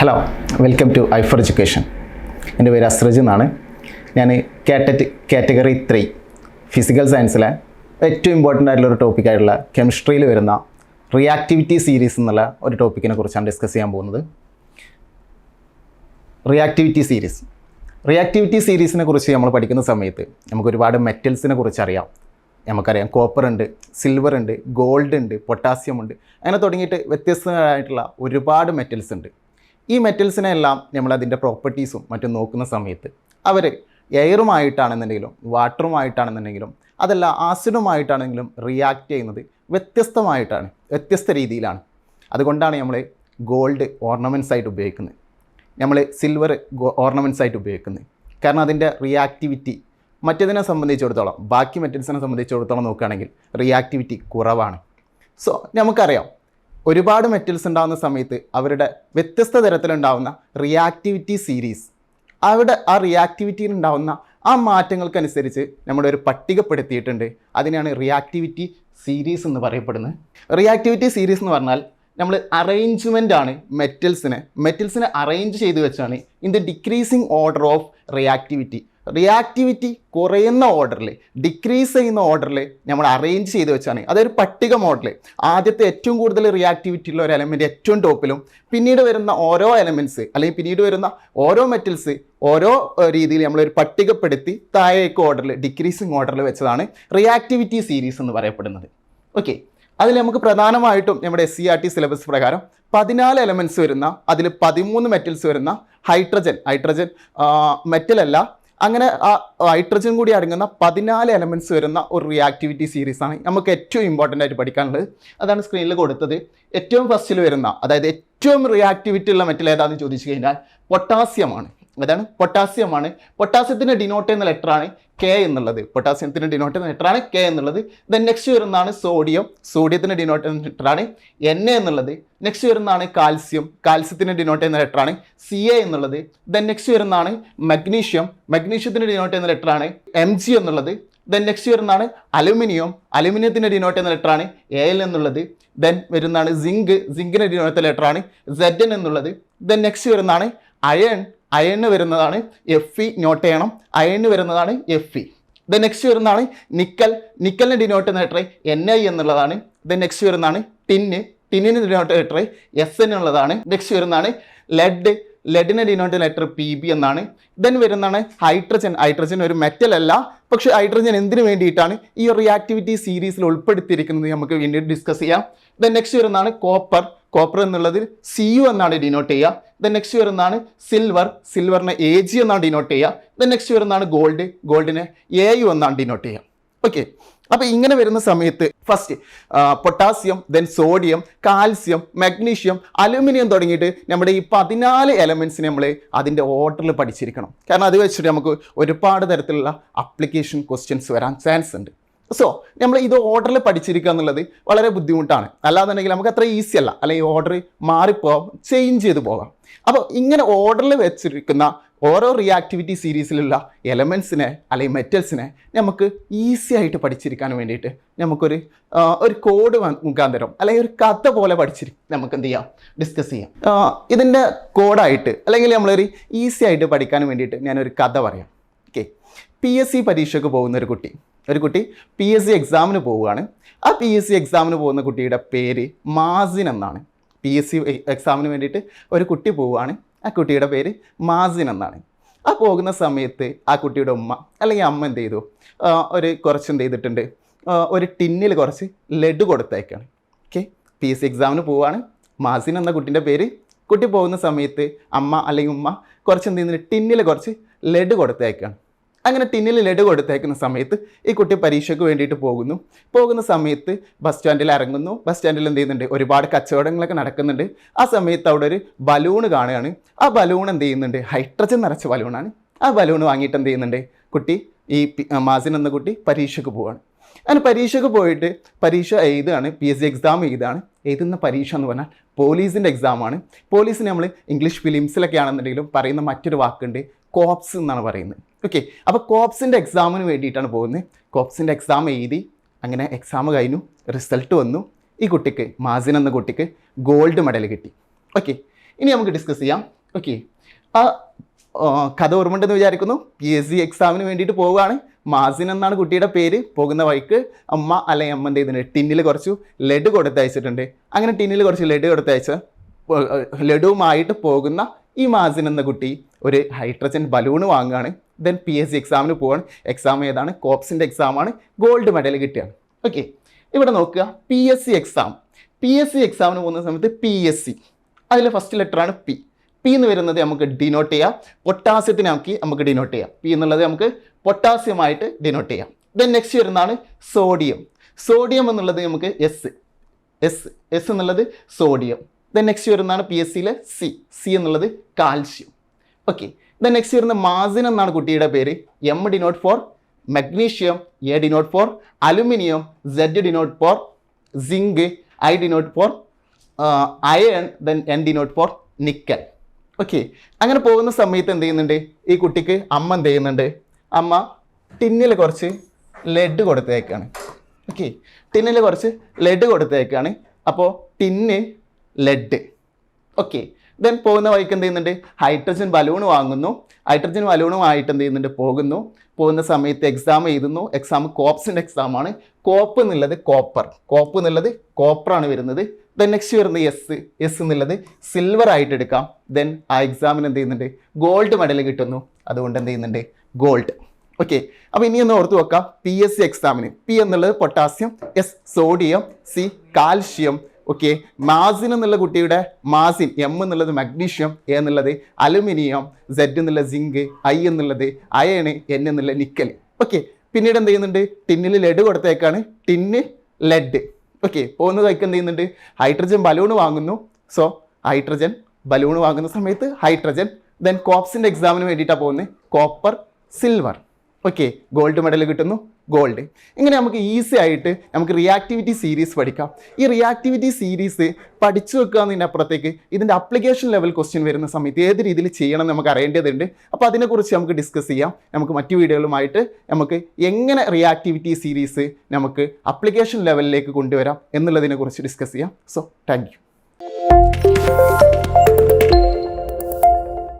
Hello welcome to I for education എന്റെ പേര് അസ്രജ് എന്നാണ്. ഞാൻ കാറ്ററ്റ് കാറ്റഗറി ത്രീ ഫിസിക്കൽ സയൻസിലെ ഏറ്റവും ഇമ്പോർട്ടന്റ് ആയിട്ടുള്ള ഒരു ടോപ്പിക്കായിട്ടുള്ള കെമിസ്ട്രിയിൽ വരുന്ന റിയാക്ടിവിറ്റി സീരീസ് എന്നുള്ള ഒരു ടോപ്പിക്കിനെ കുറിച്ചാണ് ഡിസ്കസ് ചെയ്യാൻ പോകുന്നത്. റിയാക്ടിവിറ്റി സീരീസ് റിയാക്ടിവിറ്റി സീരീസിനെ കുറിച്ച് നമ്മൾ പഠിക്കുന്ന സമയത്ത് നമുക്ക് ഒരുപാട് മെറ്റൽസിനെ കുറിച്ച് അറിയാം. നമുക്കറിയാം കോപ്പർ ഉണ്ട് സിൽവർ ഉണ്ട് ഗോൾഡ് ഉണ്ട് പൊട്ടാസ്യം ഉണ്ട്. അങ്ങനെ തുടങ്ങിയിട്ട് വ്യത്യസ്തമായിട്ടുള്ള ഒരുപാട് മെറ്റൽസ് ഉണ്ട്. ഈ മെറ്റൽസിനെല്ലാം നമ്മൾ അതിന്റെ പ്രോപ്പർട്ടീസും മറ്റും നോക്കുന്ന സമയത്ത് അവർ എയറുമായിട്ടാണെന്നുണ്ടെങ്കിലും വാട്ടറുമായിട്ടാണെന്നുണ്ടെങ്കിലും അതല്ല ആസിഡുമായിട്ടാണെങ്കിലും റിയാക്ട് ചെയ്യുന്നത് വ്യത്യസ്തമായിട്ടാണ് വ്യത്യസ്ത രീതിയിലാണ്. അതുകൊണ്ടാണ് നമ്മൾ ഗോൾഡ് ഓർണമെന്റ്സ് ആയിട്ട് ഉപയോഗിക്കുന്നത്. നമ്മൾ സിൽവർ ഓർണമെന്റ്സ് ആയിട്ട് ഉപയോഗിക്കുന്നത്. കാരണം അതിന്റെ റിയാക്ടിവിറ്റി മറ്റതിനെ സംബന്ധിച്ചിടത്തോളം ബാക്കി മെറ്റൽസിനെ സംബന്ധിച്ചിടത്തോളം നോക്കുകയാണെങ്കിൽ റിയാക്ടിവിറ്റി കുറവാണ്. സോ നമുക്കറിയാം ഒരുപാട് മെറ്റൽസ് ഉണ്ടാകുന്ന സമയത്ത് അവരുടെ വ്യത്യസ്ത തരത്തിലുണ്ടാകുന്ന റിയാക്ടിവിറ്റി സീരീസ് അവിടെ ആ റിയാക്ടിവിറ്റിയിൽ ഉണ്ടാകുന്ന ആ മാറ്റങ്ങൾക്കനുസരിച്ച് നമ്മുടെ ഒരു പട്ടികപ്പെടുത്തിയിട്ടുണ്ട്. അതിനാണ് റിയാക്ടിവിറ്റി സീരീസ് എന്ന് പറയപ്പെടുന്നത്. റിയാക്ടിവിറ്റി സീരീസ് എന്ന് പറഞ്ഞാൽ നമ്മൾ അറേഞ്ച്മെന്റ് ആണ് മെറ്റൽസിനെ മെറ്റൽസിനെ അറേഞ്ച് ചെയ്ത് വെച്ചാണ് in the decreasing order of reactivity reactivity കുറയുന്ന ഓർഡറിൽ ഡിക്രീസ് ചെയ്യുന്ന ഓർഡറിൽ നമ്മൾ അറേഞ്ച് ചെയ്ത് വെച്ചാണ്. അതൊരു പട്ടിക മോഡൽ ആദ്യത്തെ ഏറ്റവും കൂടുതൽ റിയാക്ടിവിറ്റി ഉള്ള ഒരു എലമെന്റ് ഏറ്റവും ടോപ്പിലും പിന്നീട് വരുന്ന ഓരോ എലമെന്റ്സ് അല്ലെങ്കിൽ പിന്നീട് വരുന്ന ഓരോ മെറ്റൽസ് ഓരോ രീതിയിൽ നമ്മളൊരു പട്ടികപ്പെടുത്തി താഴേക്ക് ഓർഡറിൽ ഡിക്രീസിങ് ഓർഡറിൽ വെച്ചതാണ് റിയാക്ടിവിറ്റി സീരീസ് എന്ന് പറയപ്പെടുന്നത്. ഓക്കെ അതിൽ നമുക്ക് പ്രധാനമായിട്ടും നമ്മുടെ S C R T syllabus പ്രകാരം പതിനാല് എലമെന്റ്സ് വരുന്ന അതിൽ പതിമൂന്ന് മെറ്റൽസ് വരുന്ന ഹൈഡ്രജൻ ഹൈഡ്രജൻ മെറ്റലല്ല അങ്ങനെ ആ ഹൈഡ്രജൻ കൂടി അടങ്ങുന്ന പതിനാല് എലമെന്റ്സ് വരുന്ന ഒരു റിയാക്ടിവിറ്റി സീരീസ് ആണ് നമുക്ക് ഏറ്റവും ഇമ്പോർട്ടന്റ് ആയിട്ട് പഠിക്കാനുള്ളത്. അതാണ് സ്ക്രീനിൽ കൊടുത്തത്. ഏറ്റവും ഫസ്റ്റിൽ വരുന്ന അതായത് ഏറ്റവും റിയാക്ടിവിറ്റി ഉള്ള മെറ്റൽ ഏതാണെന്ന് ചോദിച്ചു കഴിഞ്ഞാൽ പൊട്ടാസ്യമാണ് അതാണ് പൊട്ടാസ്യമാണ് പൊട്ടാസ്യത്തിന്റെ ഡിനോട്ട് ചെയ്യുന്ന ലെറ്ററാണ് കെ എന്നുള്ളത്. പൊട്ടാസ്യത്തിന് ഡിനോട്ട് ചെയ്യുന്ന ലെറ്ററാണ് കെ എന്നുള്ളത്. ദെൻ നെക്സ്റ്റ് വരുന്നതാണ് സോഡിയം സോഡിയത്തിന് ഡിനോട്ട് ചെയ്യുന്ന ലെറ്ററാണ് എൻ എ എന്നുള്ളത്. നെക്സ്റ്റ് വരുന്നതാണ് കാൽസ്യം കാൽസ്യത്തിന് ഡിനോട്ട് ചെയ്യുന്ന ലെറ്ററാണ് സി എ എന്നുള്ളത്. ദെൻ നെക്സ്റ്റ് വരുന്നതാണ് മഗ്നീഷ്യം മഗ്നീഷ്യത്തിന് ഡിനോട്ട് ചെയ്യുന്ന ലെറ്ററാണ് എം ജി എന്നുള്ളത്. ദെൻ നെക്സ്റ്റ് വരുന്നതാണ് അലുമിനിയം അലുമിനിയത്തിന്റെ ഡിനോട്ട് ചെയ്യുന്ന ലെറ്ററാണ് എ എൽ എന്നുള്ളത്. ദെൻ വരുന്നതാണ് സിങ്ക് സിങ്കിന് ഡിനോട്ട് ലെറ്ററാണ് സെഡ് എൻ എന്നുള്ളത്. ദെൻ നെക്സ്റ്റ് വരുന്നതാണ് അയൺ അയണിന് വരുന്നതാണ് എഫ് ഇ നോട്ട് ചെയ്യണം. അയണ് വരുന്നതാണ് എഫ് ഇ ദ നെക്സ്റ്റ് വരുന്നതാണ് നിക്കൽ നിക്കലിന് ഡിനോട്ട് ചെയ്യുന്ന ലെറ്റർ എൻ ഐ എന്നുള്ളതാണ്. ദ നെക്സ്റ്റ് വരുന്നതാണ് ടിന്ന് ടിന്നിന് ഡിനോട്ട് ലെറ്റർ എസ് എൻ എന്നുള്ളതാണ്. നെക്സ്റ്റ് വരുന്നതാണ് ലെഡ് ലെഡിന് ഡിനോട്ട് ലെറ്റർ പി ബി എന്നാണ്. ദെൻ വരുന്നതാണ് ഹൈഡ്രജൻ ഹൈഡ്രജൻ ഒരു മെറ്റൽ അല്ല. പക്ഷേ ഹൈഡ്രജൻ എന്തിനു വേണ്ടിയിട്ടാണ് ഈ റിയാക്ടിവിറ്റി സീരീസിൽ ഉൾപ്പെടുത്തിയിരിക്കുന്നത്? നമുക്ക് വീണ്ടും ഡിസ്കസ് ചെയ്യാം. ദെൻ നെക്സ്റ്റ് വരുന്നതാണ് കോപ്പർ കോപ്പർ എന്നുള്ളതിൽ സി യു എന്നാണ് ഡിനോട്ട് ചെയ്യുക. ദെൻ നെക്സ്റ്റ് വരുന്നതാണ് സിൽവർ സിൽവറിനെ എ ജി എന്നാണ് ഡിനോട്ട് ചെയ്യുക. ദെൻ നെക്സ്റ്റ് വരുന്നതാണ് ഗോൾഡ് ഗോൾഡിനെ എ യു എന്നാണ് ഡിനോട്ട് ചെയ്യുക. ഓക്കെ അപ്പോൾ ഇങ്ങനെ വരുന്ന സമയത്ത് first potassium then sodium calcium magnesium aluminium തുടങ്ങിയിട്ട് നമ്മുടെ ഈ പതിനാല് എലമെൻസിനെ നമ്മൾ അതിന്റെ ഓർഡറിൽ പഠിച്ചിരിക്കണം. കാരണം അത് വെച്ചിട്ട് നമുക്ക് ഒരുപാട് തരത്തിലുള്ള അപ്ലിക്കേഷൻ ക്വസ്റ്റ്യൻസ് വരാൻ ചാൻസ് ഉണ്ട്. സോ നമ്മൾ ഇത് ഓർഡറിൽ പഠിച്ചിരിക്കുക എന്നുള്ളത് വളരെ ബുദ്ധിമുട്ടാണ്. അല്ലാന്നുണ്ടെങ്കിൽ നമുക്ക് അത്ര ഈസി അല്ല. അല്ലെങ്കിൽ ഓർഡർ മാറിപ്പോവാം ചേഞ്ച് ചെയ്ത് പോകാം അപ്പോൾ ഇങ്ങനെ ഓർഡറിൽ വെച്ചിരിക്കുന്ന ഓരോ റിയാക്ടിവിറ്റി സീരീസിലുള്ള എലമെൻസിനെ അല്ലെങ്കിൽ മെറ്റൽസിനെ നമുക്ക് ഈസി ആയിട്ട് പഠിച്ചിരിക്കാൻ വേണ്ടിയിട്ട് നമുക്കൊരു ഒരു കോഡ് മുഖാന്തരം അല്ലെങ്കിൽ ഒരു കഥ പോലെ പഠിച്ചിരി നമുക്ക് എന്ത് ചെയ്യാം? ഡിസ്കസ് ചെയ്യാം. ഇതിന്റെ കോഡായിട്ട് അല്ലെങ്കിൽ നമ്മളൊരു ഈസി ആയിട്ട് പഠിക്കാൻ വേണ്ടിയിട്ട് ഞാനൊരു കഥ പറയാം. ഓക്കെ പി എസ് സി പരീക്ഷയ്ക്ക് പോകുന്ന ഒരു കുട്ടി. ഒരു കുട്ടി പി എസ് സി എക്സാമിന് പോവുകയാണ്. ആ പി എസ് സി എക്സാമിന് പോകുന്ന കുട്ടിയുടെ പേര് മാസിൻ എന്നാണ്. പി എസ് സി എക്സാമിന് വേണ്ടിയിട്ട് ഒരു കുട്ടി പോവുകയാണ്. ആ കുട്ടിയുടെ പേര് മാസിൻ എന്നാണ്. ആ പോകുന്ന സമയത്ത് ആ കുട്ടിയുടെ ഉമ്മ അല്ലെങ്കിൽ അമ്മ എന്ത് ചെയ്തു? ഒരു കുറച്ച് എന്ത് ചെയ്തിട്ടുണ്ട്? ഒരു ടിന്നിൽ കുറച്ച് ലഡു കൊടുത്തേക്കാണ് ഓക്കെ പി എസ് സി എക്സാമിന് പോവുകയാണ്. മാസിൻ എന്ന കുട്ടിന്റെ പേര്. കുട്ടി പോകുന്ന സമയത്ത് അമ്മ അല്ലെങ്കിൽ ഉമ്മ കുറച്ച് എന്ത് ചെയ്യുന്നുണ്ട്? ടിന്നിൽ കുറച്ച് ലഡു കൊടുത്തേക്കാണ് അങ്ങനെ ടിന്നിൽ ലഡു കൊടുത്തേക്കുന്ന സമയത്ത് ഈ കുട്ടി പരീക്ഷയ്ക്ക് വേണ്ടിയിട്ട് പോകുന്നു. പോകുന്ന സമയത്ത് ബസ് സ്റ്റാൻഡിൽ ഇറങ്ങുന്നു. ബസ് സ്റ്റാൻഡിൽ എന്ത് ചെയ്യുന്നുണ്ട്? ഒരുപാട് കച്ചവടങ്ങളൊക്കെ നടക്കുന്നുണ്ട്. ആ സമയത്ത് അവിടെ ഒരു ബലൂൺ കാണുകയാണ്. ആ ബലൂൺ എന്ത് ചെയ്യുന്നുണ്ട്? ഹൈഡ്രജൻ നിറച്ച ബലൂണാണ് ആ ബലൂൺ വാങ്ങിയിട്ട് എന്ത് ചെയ്യുന്നുണ്ട്? കുട്ടി ഈ മാസിൻ എന്ന കുട്ടി പരീക്ഷയ്ക്ക് പോവാണ്. അങ്ങനെ പരീക്ഷയ്ക്ക് പോയിട്ട് പരീക്ഷ എഴുതുകയാണ് പി എസ് സി എക്സാം എഴുതുകയാണ്. എഴുതുന്ന പരീക്ഷ എന്ന് പറഞ്ഞാൽ പോലീസിന്റെ എക്സാമാണ് പോലീസിന് നമ്മൾ ഇംഗ്ലീഷ് ഫിലിംസിലൊക്കെ ആണെന്നുണ്ടെങ്കിലും പറയുന്ന മറ്റൊരു വാക്കുണ്ട് കോപ്സ് എന്നാണ് പറയുന്നത്. ഓക്കെ അപ്പോൾ കോപ്സിന്റെ എക്സാമിന് വേണ്ടിയിട്ടാണ് പോകുന്നത്. കോപ്സിന്റെ എക്സാം എഴുതി അങ്ങനെ എക്സാം കഴിഞ്ഞു റിസൾട്ട് വന്നു. ഈ കുട്ടിക്ക് മാസിൻ എന്ന കുട്ടിക്ക് ഗോൾഡ് മെഡൽ കിട്ടി. ഓക്കെ ഇനി നമുക്ക് ഡിസ്കസ് ചെയ്യാം. ഓക്കെ ആ കഥ ഓർമ്മയുണ്ടെന്ന് വിചാരിക്കുന്നു. പി എസ് സി എക്സാമിന് വേണ്ടിയിട്ട് പോവുകയാണ്. മാസിൻ എന്നാണ് കുട്ടിയുടെ പേര്. പോകുന്ന വഴിക്ക് അമ്മ അല്ലെങ്കിൽ അമ്മ എന്ത് ചെയ്തിട്ടുണ്ട് ടിന്നിൽ കുറച്ച് ലഡു കൊടുത്തയച്ചിട്ടുണ്ട്. അങ്ങനെ ടിന്നിൽ കുറച്ച് ലഡു കൊടുത്തയച്ച് പോ- ലഡുവുമായിട്ട് പോകുന്ന ഈ മാസിൻ എന്ന കുട്ടി ഒരു ഹൈഡ്രജൻ ബലൂൺ വാങ്ങുകയാണ്. ദെൻ പി എസ് സി എക്സാമിന് പോവാണ്. എക്സാം ഏതാണ്? കോപ്സിന്റെ എക്സാമാണ് ഗോൾഡ് മെഡൽ കിട്ടുകയാണ് ഓക്കെ ഇവിടെ നോക്കുക. P S C exam P S C എക്സാമിന് പോകുന്ന സമയത്ത് പി എസ് സി അതിൽ ഫസ്റ്റ് ലെറ്ററാണ് പി പി എന്ന് വരുന്നത് നമുക്ക് ഡിനോട്ട് ചെയ്യാം. പൊട്ടാസ്യത്തിനാക്കി നമുക്ക് ഡിനോട്ട് ചെയ്യാം. പി എന്നുള്ളത് നമുക്ക് പൊട്ടാസ്യമായിട്ട് ഡിനോട്ട് ചെയ്യാം. ദെൻ നെക്സ്റ്റ് വരുന്നതാണ് സോഡിയം സോഡിയം എന്നുള്ളത് നമുക്ക് എസ് എസ് എസ് എന്നുള്ളത് സോഡിയം ദെൻ നെക്സ്റ്റ് വരുന്നതാണ് പി എസ് സിയിലെ സി സി എന്നുള്ളത് കാൽഷ്യം ഓക്കെ ദെൻ നെക്സ്റ്റ് വരുന്ന മാസിൻ എന്നാണ് കുട്ടിയുടെ പേര്. M denote for magnesium A denote for aluminium Z denote for zinc I denote for iron then N denote for nickel okay അങ്ങനെ പോകുന്ന സമയത്ത് എന്ത് ചെയ്യുന്നുണ്ട്? ഈ കുട്ടിക്ക് അമ്മ എന്ത് ചെയ്യുന്നുണ്ട്? അമ്മ ടിന്നിൽ കുറച്ച് ലെഡ് കൊടുത്തേക്കാണ്. ഓക്കെ ടിന്നിൽ കുറച്ച് ലെഡ് കൊടുത്തേക്കാണ്. അപ്പോൾ ടിന്ന് ലെഡ് ഓക്കെ ദെൻ പോകുന്ന വഴിക്ക് എന്ത് ചെയ്യുന്നുണ്ട്? ഹൈഡ്രജൻ ബലൂൺ വാങ്ങുന്നു. ഹൈഡ്രജൻ ബലൂണുമായിട്ട് എന്ത് ചെയ്യുന്നുണ്ട്? പോകുന്നു. പോകുന്ന സമയത്ത് എക്സാം എഴുതുന്നു. എക്സാം കോപ്സിന്റെ എക്സാമാണ് കോപ്പ് എന്നുള്ളത് കോപ്പർ കോപ്പ് എന്നുള്ളത് കോപ്പറാണ് വരുന്നത്. ദെൻ നെക്സ്റ്റ് വരുന്നത് എസ് എസ് എന്നുള്ളത് സിൽവർ ആയിട്ട് എടുക്കാം. ദെൻ ആ എക്സാമിന് എന്ത് ചെയ്യുന്നുണ്ട്? ഗോൾഡ് മെഡൽ കിട്ടുന്നു. അതുകൊണ്ട് എന്ത് ചെയ്യുന്നുണ്ട്? ഗോൾഡ് ഓക്കെ അപ്പോൾ ഇനി ഒന്ന് ഓർത്ത് വെക്കാം. പി എസ് സി എക്സാമിന് പി എന്നുള്ളത് potassium S sodium C calcium okay Mazin എന്നുള്ള കുട്ടിയുടെ മാസിൻ എം എന്നുള്ളത് മഗ്നീഷ്യം എ എന്നുള്ളത് അലുമിനിയം സെഡ് എന്നുള്ള സിങ്ക് ഐ എന്നുള്ളത് അയണ് എൻ എന്നുള്ള നിക്കൽ ഓക്കെ പിന്നീട് എന്ത് ചെയ്യുന്നുണ്ട്? ടിന്നിൽ ലെഡ് കൊടുത്തേക്കാണ്. ടിന്ന് ലെഡ് ഓക്കെ പോകുന്ന വഴിക്ക് എന്ത് ചെയ്യുന്നുണ്ട്? ഹൈഡ്രജൻ ബലൂൺ വാങ്ങുന്നു. സോ ഹൈഡ്രജൻ ബലൂൺ വാങ്ങുന്ന സമയത്ത് ഹൈഡ്രജൻ ദെൻ കോപ്സിന്റെ എക്സാമിന് വേണ്ടിയിട്ടാണ് പോകുന്നത്. Copper silver okay gold medal കിട്ടുന്നു. ഗോൾഡ് ഇങ്ങനെ നമുക്ക് ഈസി ആയിട്ട് നമുക്ക് റിയാക്ടിവിറ്റി സീരീസ് പഠിക്കാം. ഈ റിയാക്ടിവിറ്റി സീരീസ് പഠിച്ചു വെക്കുക എന്നതിന്റെ അപ്പുറത്തേക്ക് ഇതിന്റെ അപ്ലിക്കേഷൻ ലെവൽ ക്വസ്റ്റ്യൻ വരുന്ന സമയത്ത് ഏത് രീതിയിൽ ചെയ്യണം നമുക്ക് അറിയേണ്ടതുണ്ട്. അപ്പോൾ അതിനെക്കുറിച്ച് നമുക്ക് ഡിസ്കസ് ചെയ്യാം. നമുക്ക് മറ്റു വീഡിയോകളുമായിട്ട് നമുക്ക് എങ്ങനെ റിയാക്ടിവിറ്റി സീരീസ് നമുക്ക് അപ്ലിക്കേഷൻ ലെവലിലേക്ക് കൊണ്ടുവരാം എന്നുള്ളതിനെക്കുറിച്ച് ഡിസ്കസ് ചെയ്യാം. So thank you